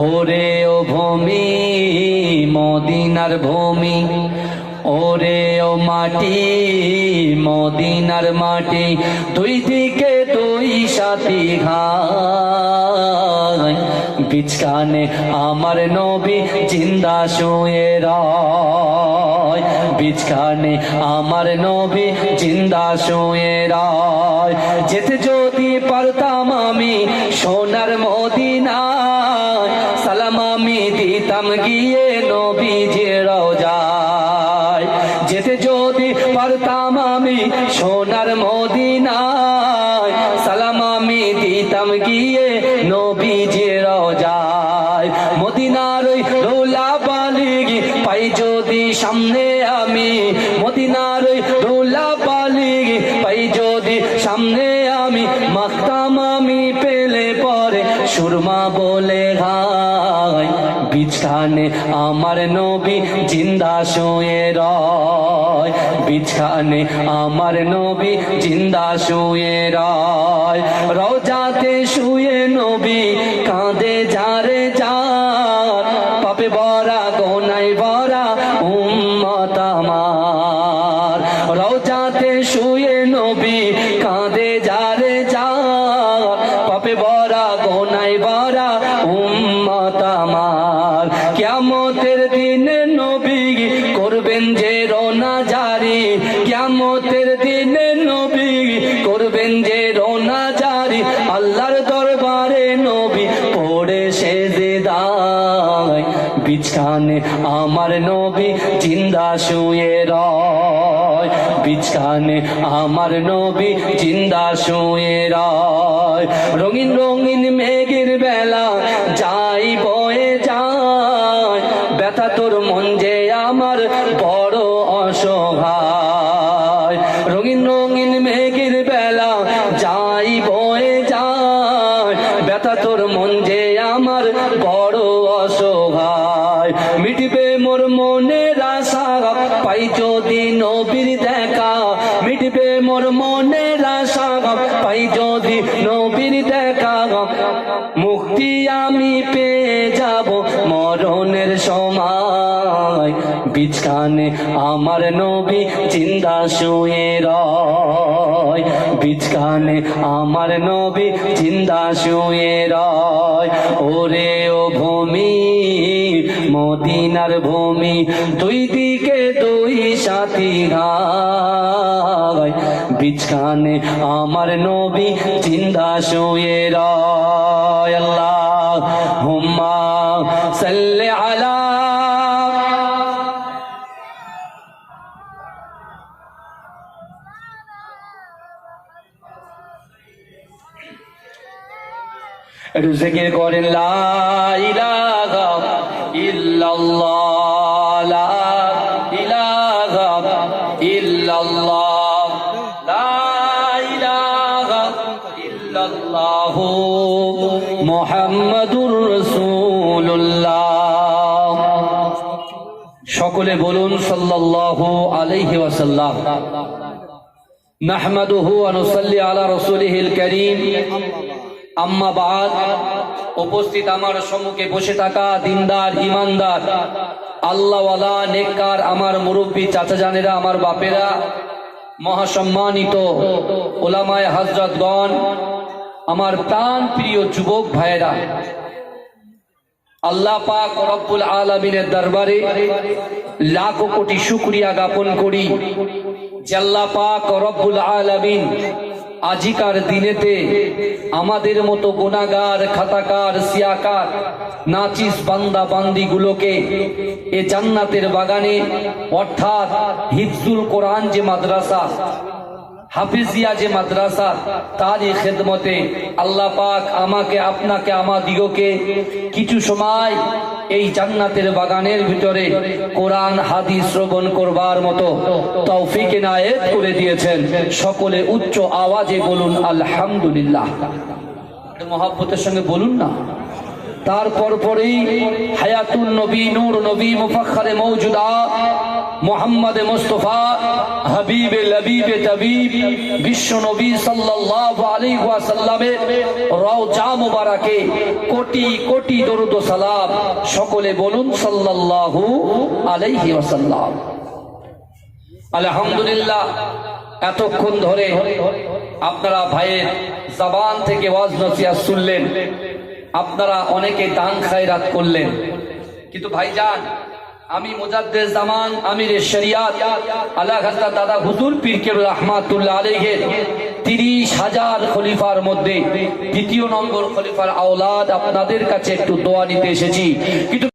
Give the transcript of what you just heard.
ওরে ও ভূমি, মদিনার ভূমি, ওরে ও মাটি, মদিনার মাটি, দুই দিকে দুই সাথী ঘাই। বিছখানে আমার নবী জিন্দা শুয়ে রয়। বিছখানে আমার নবী জিন্দা শুয়ে রয়। যেতে যদি পারতাম আমি সোনার আমি দিতাম গিয়ে নবী যে রোজায়। যেতে যদি পারতাম আমি সোনার মদিনায়, সালাম আমি দিতাম গিয়ে নবী যে রোজায়। মদিনার ওই রোলা বালিগি পাই যদি সামনে আমি, মদিনার ওই রোলা বালিগি পাই যদি সামনে আমি, মাখতাম আমি পেলে পরে সুরমা বলে ঘাই বিছখানে আমার নবী জিন্দা শুয়ে রয়। বিছখানে আমার নবী জিন্দা শুয়ে রয়। রোজাতে শুয়ে নবী কাঁদে যারে যার পাপে বরা গোনাই বরা উম্মত আমার। রোজাতে শুয়ে নবী কাঁদে যারে পড়ে সেজে দায় বিছখানে আমার নবী জিন্দা শুয়ে রয়। বিছখানে আমার নবী জিন্দা শুয়ে রয়। রঙিন রঙিন মেঘের বেলা যাই বয়ে যায়। ব্যথা তোর মন যে আমার বড় অসহায়। বড় অসহায়। মিটবে মোর মনের আশা পাই যদি নবীর দেখা। মিটবে মোর মনের আশা পাই যদি নবীর দেখা। মুক্তি আমি পেয়ে যাব মরণের সময় বিছখানে আমার নবী চিন্তা শুয়ে রয়। বিছখানে আমার নবী চিন্তা শুয়ে রয়। ওরে ও ভূমি, মদিনার ভূমি, দুই দিকে দুই সাথী বিছখানে আমার নবী চিন্তা শুয়ে রয়। একটু জিকির করেন ইল্লাল্লাহ, লা ইলাহা ইল্লাল্লাহ সকলে বলুন, সাল্লাল্লাহু আলাইহি ওয়াসাল্লাম। নুসাল্লি আলা রাসূলিহিল কারীম। আম্মা বাদ, উপস্থিত আমার সম্মুখে বসে থাকা দিনদার ইমানদার আল্লাহওয়ালা, নেককার, আমার মুরব্বী চাচা জানেরা আমার বাপেরা, মহাসম্মানিত ওলামায় হজরতগণ, আমার প্রাণ প্রিয় যুবক ভাইয়েরা, আল্লাহ পাক রব্বুল আলমিনের দরবারে লাখো কোটি শুক্রিয়া জ্ঞাপন করি আল্লাহ পাক রব্বুল আলমিন আজিকার দিনেতে আমাদের মতো গোনাগার খাতাকার, সিয়াকার, নাচিস, বান্দা বান্দি গুলোকে এ জান্নাতের বাগানে, অর্থাৎ হিফজুল কোরআন যে মাদ্রাসা হাফিজিয়া যে মাদ্রাসা, তারই খেদমতে আল্লাহ পাক আমাকে, আপনাকে আমাদিগকে কিছু সময় এই জান্নাতের বাগানের ভিতরে কোরআন, হাদিস শ্রবণ করবার মতো তৌফিক এনায়েত করে দিয়েছেন। সকলে উচ্চ আওয়াজে বলুন, আলহামদুলিল্লাহ। মহাব্বতের সঙ্গে বলুন না। তারপর পরেই হায়াতুল নবী, নূর নবী মুফাখারে মৌজুদা মোহাম্মদ মুস্তফা হাবিবে লবিবে তবিব, বিশ্ব নবী সাল্লাল্লাহু আলাইহি ওয়াসাল্লামের রওজা মুবারাকে কোটি কোটি দরুদ ও সালাম সকলে বলুন সাল্লাল্লাহু আলাইহি ওয়াসাল্লাম। আলহামদুলিল্লাহ, এতক্ষণ ধরে আপনারা ভাইয়ের জবান থেকে ওয়াজ নসিহত শুনলেন, আপনারা অনেকে দান খায়রাত করলেন। কিন্তু ভাইজান আমি মোজাদ্দে জামান, আমির শরিয়াত, আল্লাহ হাজরা দাদা হুজুর পীরকে রহমাতুল্লাহ আলাইহির তিরিশ হাজার খলিফার মধ্যে দ্বিতীয় নম্বর খলিফার আওলাদ আপনাদের কাছে একটু দোয়া নিতে এসেছি। কিন্তু